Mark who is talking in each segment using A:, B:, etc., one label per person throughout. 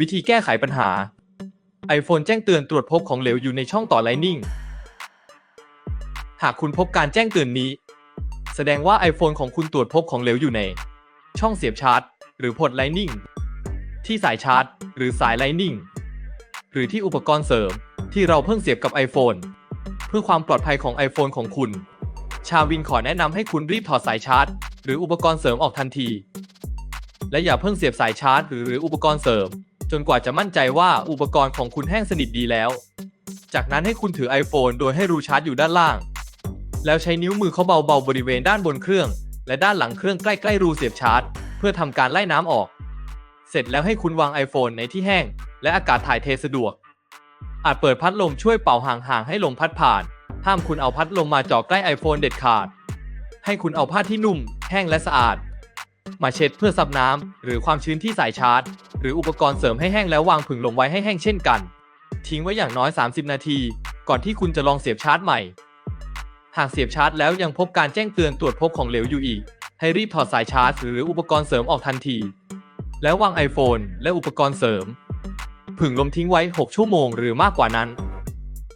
A: วิธีแก้ไขปัญหา iPhone แจ้งเตือนตรวจพบของเหลวอยู่ในช่องต่อ Lightning หากคุณพบการแจ้งเตือนนี้ แสดงว่า iPhone ของคุณตรวจพบของเหลวอยู่ใน ช่องเสียบชาร์จ หรือพอร์ต Lightning ที่สายชาร์จ หรือสาย Lightning หรือที่อุปกรณ์เสริมที่เราเพิ่งเสียบกับ iPhone เพื่อความปลอดภัยของ iPhone ของคุณ ชาวินขอแนะนำให้คุณรีบถอดสายชาร์จ หรืออุปกรณ์เสริมออกทันที และอย่าเพิ่งเสียบสายชาร์จ หรืออุปกรณ์เสริม จนกว่าจะมั่นใจว่าอุปกรณ์ของคุณแห้งสนิทดีแล้ว จากนั้นให้คุณถือ iPhone โดยให้รูชาร์จอยู่ด้านล่าง แล้วใช้นิ้วมือเขาเบาๆบริเวณด้านบนเครื่อง และด้านหลังเครื่องใกล้ๆรูเสียบชาร์จ เพื่อทำการไล่น้ำออก เสร็จแล้วให้คุณวาง iPhone ในที่แห้ง และอากาศถ่ายเทสะดวก อาจเปิดพัดลมช่วยเป่าห่างๆให้ลมพัดผ่าน ห้ามคุณเอาพัดลมมาจ่อใกล้ iPhone เด็ดขาด ให้คุณเอาผ้าที่นุ่ม แห้งและสะอาด มาเช็ดเพื่อซับน้ำหรือความชื้นที่สายชาร์จ หรืออุปกรณ์เสริมให้แห้งแล้ววางผึ่งลมไว้ให้แห้งเช่นกัน ทิ้งไว้อย่างน้อย 30 นาที ก่อนที่คุณจะลองเสียบชาร์จใหม่ หากเสียบชาร์จแล้วยังพบการแจ้งเตือนตรวจพบของเหลวอยู่อีก ให้รีบถอดสายชาร์จ หรืออุปกรณ์เสริมออกทันที แล้ววาง iPhone และอุปกรณ์เสริม ผึ่งลมทิ้งไว้ 6 ชั่วโมงหรือมากกว่านั้น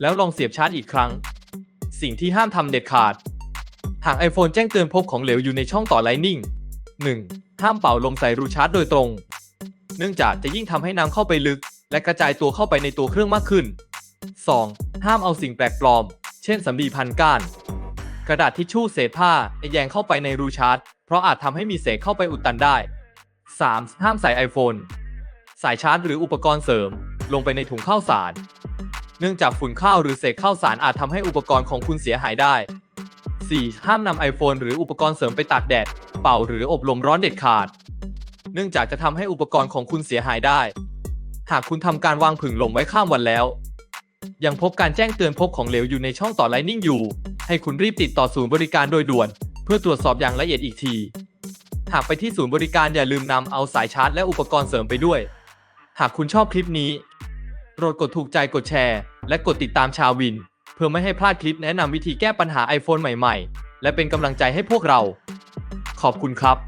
A: แล้วลองเสียบชาร์จอีกครั้ง สิ่งที่ห้ามทำเด็ดขาด หาก iPhone แจ้งเตือนพบของเหลวอยู่ในช่องต่อ Lightning 1. ห้ามเป่าลมใส่รูชาร์จโดยตรง เนื่องจากจะยิ่งทำให้น้ำเข้าไปลึก และกระจายตัวเข้าไปในตัวเครื่องมากขึ้น 2. ห้ามเอาสิ่งแปลกปลอม เช่นสำลีพันก้าน กระดาษทิชชู่เศษผ้าแยงเข้าไปในรูชาร์จ เพราะอาจทำให้มีเศษเข้าไปอุดตันได้ 3. ห้ามใส่ iPhone สายชาร์จหรืออุปกรณ์เสริม ลงไปในถุงข้าวสาร เนื่องจากฝุ่นข้าวหรือเศษข้าวสารอาจทำให้อุปกรณ์ของคุณเสียหายได้ 4. ห้ามนำ iPhone หรืออุปกรณ์เสริมไปตากแดด เป่าหรืออบลมร้อนเด็ดขาด เนื่องจากจะทำให้อุปกรณ์ของคุณเสียหายได้ หากคุณทำการวางผึ่งลมไว้ข้ามวันแล้ว ยังพบการแจ้งเตือนพบของเหลวอยู่ในช่องต่อ Lightning อยู่ ให้คุณรีบติดต่อศูนย์บริการโดยด่วน เพื่อตรวจสอบอย่างละเอียดอีกที หากไปที่ศูนย์บริการอย่าลืมนำเอาสายชาร์จและอุปกรณ์เสริมไปด้วย หากคุณชอบคลิปนี้โปรดกดถูกใจกดแชร์ และกดติดตามชาวิน เพื่อไม่ให้พลาดคลิปแนะนำวิธีแก้ปัญหา iPhone ใหม่ ๆ และเป็นกำลังใจให้พวกเรา ขอบคุณครับ